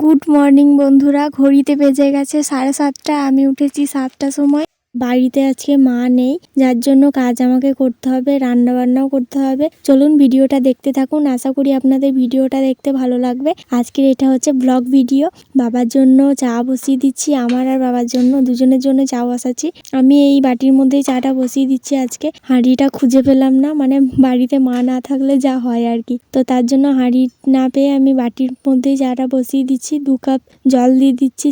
Good morning বন্ধুরা ঘড়িতে বেজে গেছে সাড়ে সাতটা আমি উঠেছি সাতটার সময়। বাড়িতে আজকে মা নেই, যার জন্য কাজ আমাকে করতে হবে রান্না বান্নাও করতে হবে। চলুন ভিডিওটা দেখতে থাকুন, আশা করি আপনাদের ভিডিওটা দেখতে ভালো লাগবে। আজকের এটা হচ্ছে ব্লগ ভিডিও। বাবার জন্য চা বসিয়ে দিচ্ছি, আমার আর বাবার জন্য, দুজনের জন্য চা বসাচ্ছি। আমি এই বাটির মধ্যেই চাটা বসিয়ে দিচ্ছি আজকে। হাঁড়িটা খুঁজে পেলাম না মানে বাড়িতে মা না থাকলে যা হয় আর কি। তো তার জন্য হাঁড়ি না পেয়ে আমি বাটির মধ্যেই চাটা বসিয়ে দিচ্ছি, দু কাপ জল দিয়ে দিচ্ছি।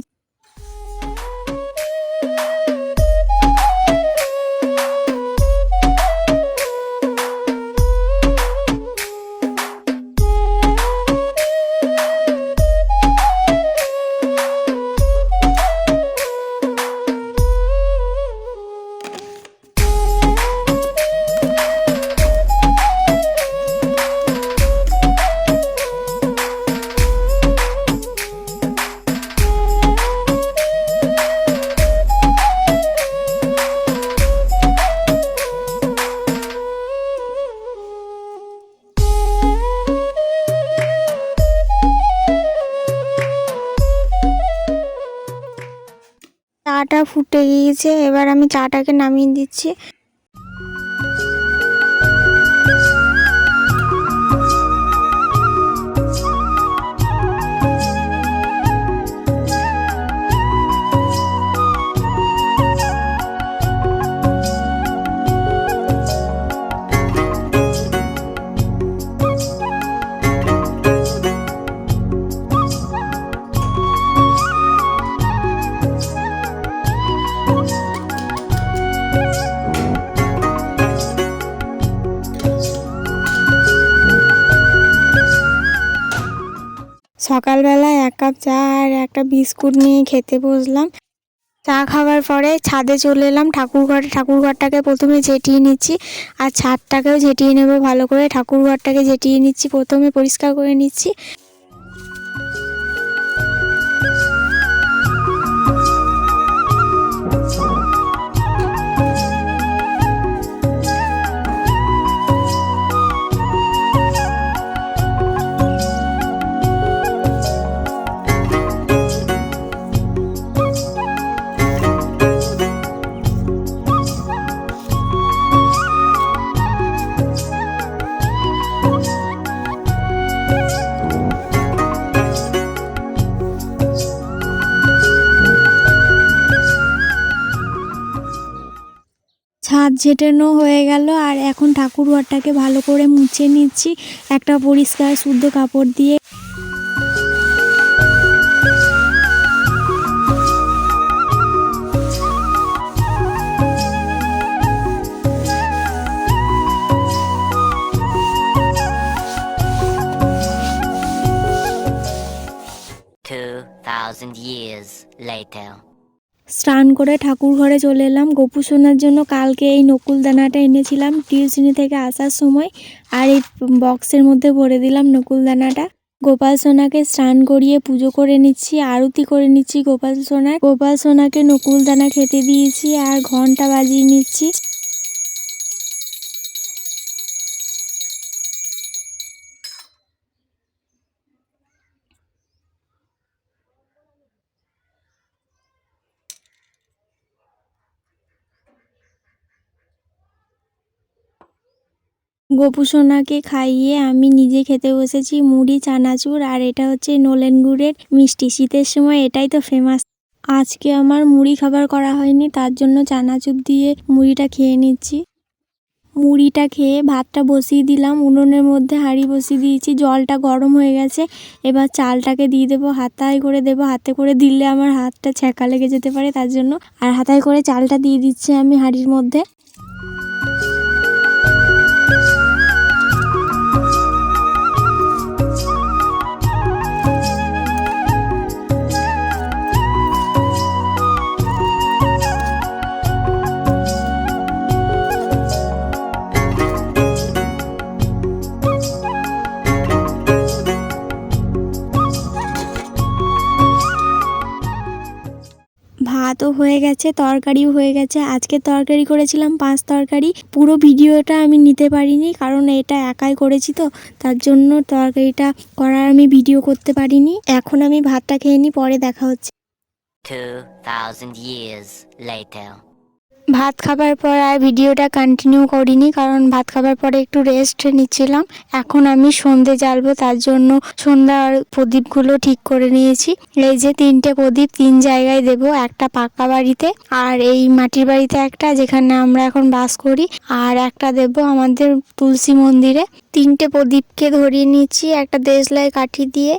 চাটা ফুটে গিয়েছে এবার আমি চাটাকে নামিয়ে দিচ্ছি। সকালবেলা এক কাপ চা আর একটা বিস্কুট নিয়ে খেতে বসলাম। চা খাওয়ার পরে ছাদে চলে এলাম। ঠাকুর ঠাকুরঘরটাকে ঠাকুর ঘরটাকে প্রথমে ঝেঁটিয়ে নিচ্ছি আর ছাদটাকেও ঝেঁটিয়ে নেব ভালো করে। ঠাকুরঘরটাকে ঝেঁটিয়ে নিচ্ছি, প্রথমে পরিষ্কার করে নিচ্ছি। ছাদ ঝেঁটানো হয়ে গেল আর এখন ঠাকুর ঘরটাকে ভালো করে মুছে নিচ্ছি একটা পরিষ্কার, শুদ্ধ কাপড় দিয়ে thousand years later. স্নান করে ঠাকুর ঘরে চলে এলাম। গোপু সোনার জন্য কালকে এই নকুল দানাটা এনেছিলাম টিউশনি থেকে আসার সময়। আর এই বক্সের মধ্যে ভরে দিলাম নকুল দানাটা গোপাল সোনাকে স্নান করিয়ে পুজো করে নিচ্ছি, আরতি করে নিচ্ছি গোপাল সোনার। গোপাল সোনাকে নকুল দানা খেতে দিয়েছি আর ঘণ্টা বাজিয়ে নিচ্ছি। গোপু সোনাকে খাইয়ে আমি নিজে খেতে বসেছি মুড়ি, চানাচুর, আর এটা হচ্ছে নলেন গুড়ের মিষ্টি। শীতের সময় এটাই তো ফেমাস আজকে আমার মুড়ি খাবার করা হয়নি, তার জন্য চানাচুর দিয়ে মুড়িটা খেয়ে নিচ্ছি। মুড়িটা খেয়ে ভাতটা বসিয়ে দিলাম, উনুনের মধ্যে হাঁড়ি বসিয়ে দিয়েছি, জলটা গরম হয়ে গেছে। এবার চালটাকে দিয়ে দেবো হাতায় করে দেবো, হাতে করে দিলে আমার হাতটা ছ্যাঁকা লেগে যেতে পারে তার জন্য। আর হাতায় করে চালটা দিয়ে দিচ্ছি আমি হাঁড়ির মধ্যে। ভাতও হয়ে গেছে তরকারিও হয়ে গেছে। আজকে তরকারি করেছিলাম পাঁচ তরকারি। পুরো ভিডিওটা আমি নিতে পারিনি কারণ এটা একাই করেছি তো। তার জন্য তরকারিটা করার আমি ভিডিও করতে পারিনি। এখন আমি ভাতটা খেয়ে নিই পরে দেখা হচ্ছে। 2,000 years later. ভাত খাবার পর আর ভিডিওটা কন্টিনিউ করিনি, কারণ ভাত খাবার পরে একটু রেস্ট নিচ্ছিলাম। এখন আমি সন্ধে জ্বালবো, তার জন্য সন্ধ্যার প্রদীপগুলো ঠিক করে নিয়েছি। এই যে তিনটে প্রদীপ, তিন জায়গায় দেব, একটা পাকা বাড়িতে আর এই মাটির বাড়িতে একটা, যেখানে আমরা এখন বাস করি। আর একটা দেব আমাদের তুলসী মন্দিরে। তিনটে প্রদীপকে ধরিয়ে নিচ্ছি, একটা দেশলাই কাঠি দিয়ে।